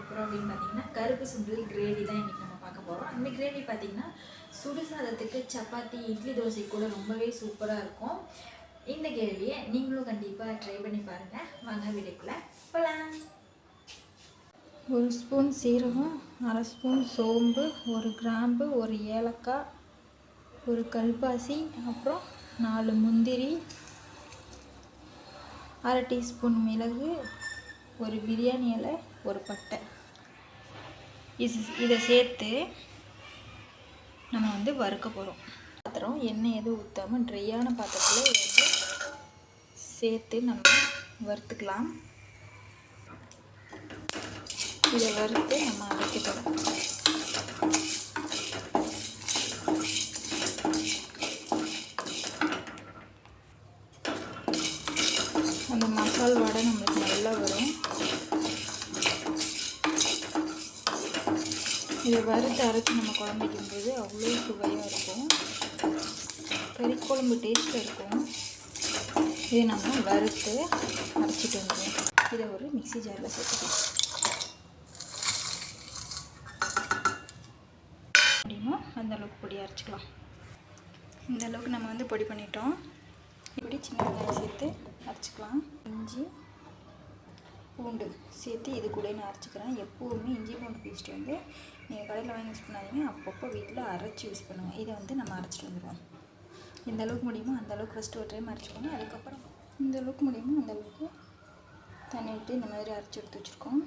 போகிறோம் அப்படின்னு பார்த்தீங்கன்னா கருப்பு சுண்டல் கிரேவி தான் இன்றைக்கி நம்ம பார்க்க போகிறோம் அந்த கிரேவி பார்த்தீங்கன்னா சுடு சாதத்துக்கு சப்பாத்தி இட்லி தோசை கூட ரொம்பவே சூப்பராக இருக்கும். இந்த கிரேவியை நீங்களும் கண்டிப்பாக ட்ரை பண்ணி பாருங்கள் வாங்க வீடுக்குள்ளே போகலாம் ஒரு ஸ்பூன் சீரகம் அரை ஸ்பூன் சோம்பு ஒரு கிராம்பு ஒரு ஏலக்காய் ஒரு கல்பாசி அப்புறம் நாலு முந்திரி அரை டீஸ்பூன் மிளகு ஒரு பிரியாணி இலை ஒரு பட்டை. இது இதை சேர்த்து நம்ம வந்து வறுக்க போகிறோம் பாத்திரம் எண்ணெய் எதுவும் ஊற்றாமல் ட்ரையான பாத்திரத்தில் வந்து சேர்த்து நம்ம வறுத்துக்கலாம். இதை வறுத்து நம்ம அரைக்கிட்டோம். அந்த மசால் வடை நம்மளுக்கு நல்லா வரும். இதை வறுத்து அரைச்சி நம்ம குழம்பு வைக்கும்போது அவ்வளோ சுவையாக இருக்கும். கறி குழம்பு டேஸ்ட்டாக இருக்கும். இதை நம்ம வறுத்து அரைச்சிட்டு வந்துடுவோம் இதை ஒரு மிக்சி ஜாரில் சேர்த்துக்கலாம். முடியுமோ அந்தளவுக்கு பொடி அரைச்சிக்கலாம். இந்த அளவுக்கு நம்ம வந்து பொடி பண்ணிட்டோம். இப்படி சின்ன வெங்காயம் சேர்த்து அரைச்சிக்கலாம். இஞ்சி பூண்டு சேர்த்து இது கூட நான் அரைச்சிக்கிறேன். எப்போவுமே இஞ்சி பூண்டு பேஸ்ட் வந்து நீங்கள் கடையில் வாங்கி யூஸ் பண்ணாதீங்க. அப்பப்போ வீட்டில் அரைச்சி யூஸ் பண்ணுங்கள் இதை வந்து நம்ம அரைச்சிட்டு வந்துடுவோம். எந்த அளவுக்கு முடியுமோ அந்த அளவுக்கு ஃபஸ்ட்டு ஒரு டைம் அரைச்சிக்கோங்க. அதுக்கப்புறம் இந்த அளவுக்கு முடியுமோ அந்த அளவுக்கு தண்ணி விட்டு இந்த மாதிரி அரைச்சி எடுத்து வச்சுருக்கோம்.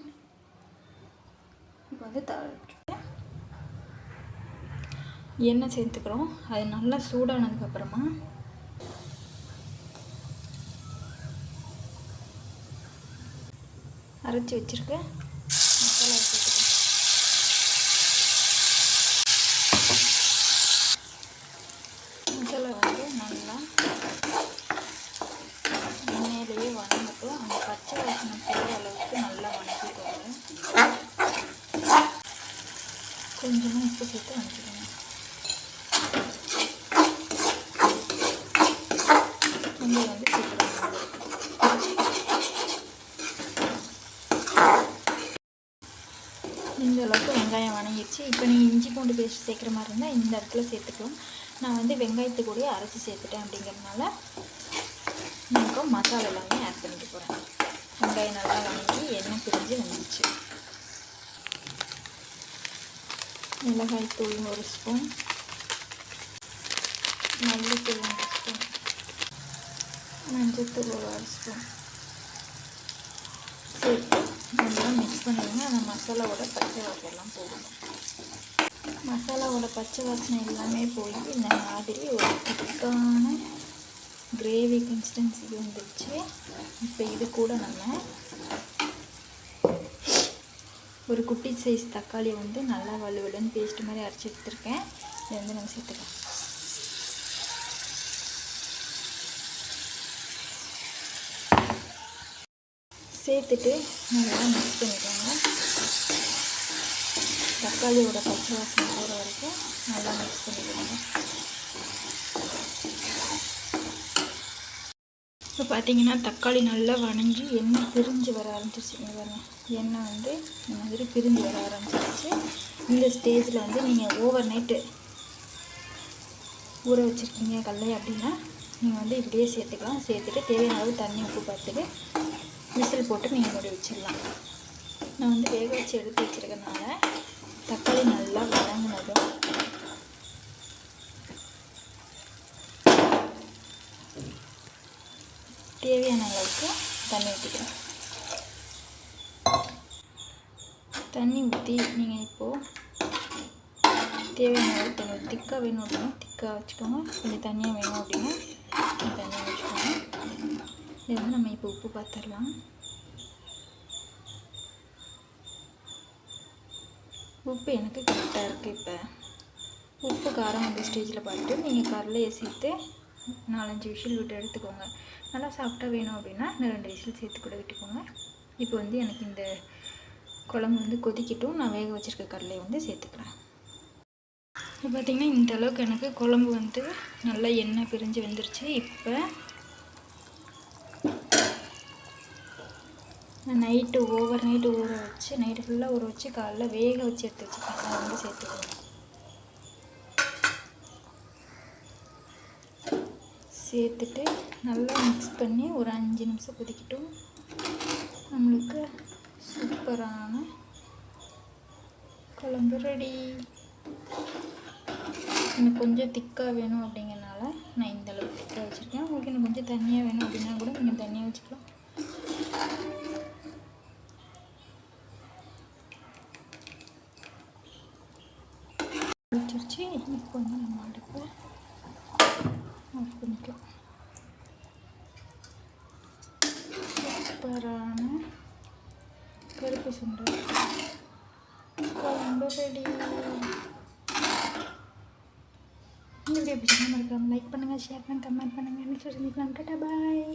இப்போ வந்து த எண்ணெய் சேர்த்துக்கிறோம். அது நல்லா சூடானதுக்கப்புறமா அரைச்சி வச்சுருக்கேன் மசாலா சேர்த்துக்கிறோம் மசாலா வந்து நல்லா எண்ணெயிலேயே வணங்கட்டும் அந்த பச்சை வாசனை போகிற அளவுக்கு நல்லா வணக்கிக்கோங்க கொஞ்சமாக உப்பு சேர்த்து வணக்கி இங்கே வந்து சேர்த்துக்கோங்க இந்த அளவுக்கு வெங்காயம் இப்போ நீங்கள் இஞ்சி பூண்டு பேஸ்ட் சேர்க்குற மாதிரி இருந்தால் இந்த இடத்துல சேர்த்துக்கலாம். நான் வந்து வெங்காயத்து கூட அரைச்சி சேர்த்துட்டேன் அப்படிங்கிறதுனால நான் இப்போ மசாலா எல்லாமே ஆட் பண்ணிக்க போகிறேன் வெங்காயம் நல்லா வணங்கி எண்ணெய் பிரிஞ்சு வந்துடுச்சு மிளகாய்த்தூள் ஒரு ஸ்பூன் மல்லித்தூள் ஒரு ஸ்பூன் மஞ்சத்தூள் ஒரு ஸ்பூன் சேர்த்து பண்ணிடுங்க அந்த மசாலாவோட பச்சை வாசனைலாம் போகணும் மசாலாவோட பச்சை வாசனை எல்லாமே போய் இந்த மாதிரி ஒரு திக்கான கிரேவி கன்சிஸ்டன்சிக்கு வந்துடுச்சு இப்போ இது கூட நம்ம ஒரு குட்டி சைஸ் தக்காளி வந்து நல்லா வலுவலுன்னு பேஸ்ட் மாதிரி அரைச்சி எடுத்துருக்கேன். இதை வந்து நம்ம சேர்த்துக்கலாம். சேர்த்துட்டு நல்லா மிக்ஸ் பண்ணிக்கோங்க. தக்காளியோட பச்சை வாசனை போகிற வரைக்கும் நல்லா மிக்ஸ் பண்ணிக்கோங்க. இப்போ பார்த்தீங்கன்னா தக்காளி நல்லா வணங்கி எண்ணெய் பிரிஞ்சு வர ஆரம்பிச்சிருச்சுங்க எண்ணெய் வந்து இந்த மாதிரி பிரிஞ்சு வர ஆரம்பிச்சிருச்சு. இந்த ஸ்டேஜில் வந்து நீங்கள் ஓவர் நைட்டு ஊற வச்சுருக்கீங்க கல்லை அப்படின்னா நீங்கள் வந்து இப்படியே சேர்த்துக்கலாம். சேர்த்துட்டு தேவையான அளவு தண்ணி உப்பு பார்த்துட்டு விசில் போட்டு நீங்கள் மூடி வச்சிடலாம். நான் வந்து வேக வச்சு எடுத்து வச்சுருக்கனால தக்காளி நல்லா வதங்கினதும் தேவையான அளவுக்கு தண்ணி ஊற்றிக்கிறேன் தண்ணி ஊற்றி நீங்கள் இப்போது தேவையான அளவுக்கு தண்ணி திக்காக வேணும் அப்படின்னா திக்காக வச்சுக்கோங்க. கொஞ்சம் தண்ணியாக வேணும் அப்படின்னா தண்ணியாக வச்சுக்கோங்க. இது வந்து நம்ம இப்போ உப்பு பார்த்துடலாம். உப்பு எனக்கு கரெக்டாக இருக்குது இப்போ. உப்பு காரம் அந்த ஸ்டேஜில் பார்த்துட்டு நீங்கள் கடலையை சேர்த்து நாலஞ்சு விசில் விட்டு எடுத்துக்கோங்க. நல்லா சாப்பிட்டா வேணும் அப்படின்னா இன்னும் ரெண்டு விசில் சேர்த்து கூட விட்டுக்கோங்க. இப்போ வந்து எனக்கு இந்த குழம்பு வந்து கொதிக்கட்டும். நான் வேக வச்சுருக்க கடலையை வந்து சேர்த்துக்கிறேன். இப்போ பார்த்திங்கன்னா இந்த அளவுக்கு எனக்கு குழம்பு வந்து நல்லா எண்ணெய் பிரிஞ்சு வந்துருச்சு. இப்போ நைட்டு ஓவர் நைட்டு ஊற வச்சு நைட்டு ஃபுல்லாக ஊற வச்சு காலைல வேக வச்சு எடுத்து வச்சுருக்கேன். அதை வந்து சேர்த்துக்கணும். சேர்த்துட்டு நல்லா மிக்ஸ் பண்ணி ஒரு அஞ்சு நிமிஷம் கொதிக்கட்டும். நம்மளுக்கு சூப்பரான குழம்பு ரெடி எனக்கு கொஞ்சம் திக்காக வேணும் அப்படிங்கிறனால நான் இந்தளவுக்கு திக்காக வச்சுருக்கேன். உங்களுக்கு எனக்கு கொஞ்சம் தண்ணியாக வேணும் அப்படின்னா கூட நீங்கள் தண்ணியாக வச்சுக்கலாம். வச்சிருச்சு இப்போ வந்து நம்ம அடுப்பை ஆஃப் பண்ணிக்கலாம் சூப்பரான கருப்பு சுண்டல் குழம்பு ரெடி இந்த வீடியோ பிடிச்சா மறக்காம லைக் பண்ணுங்கள் ஷேர் பண்ணுங்கள் கமெண்ட் பண்ணுங்கள் என்ன சொல்லிக்கலாம் கட்டா பாய்